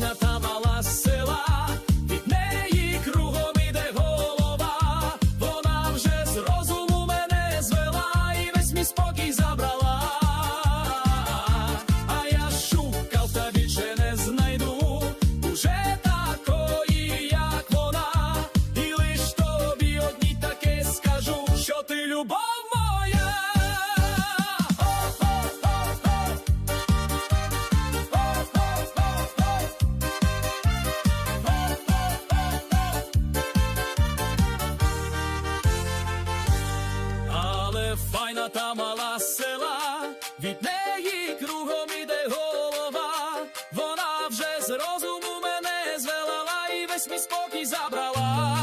Chinatown. але файна та мала села, від неї кругом іде голова, вона вже з розуму мене звела і весь мій спокій забрала.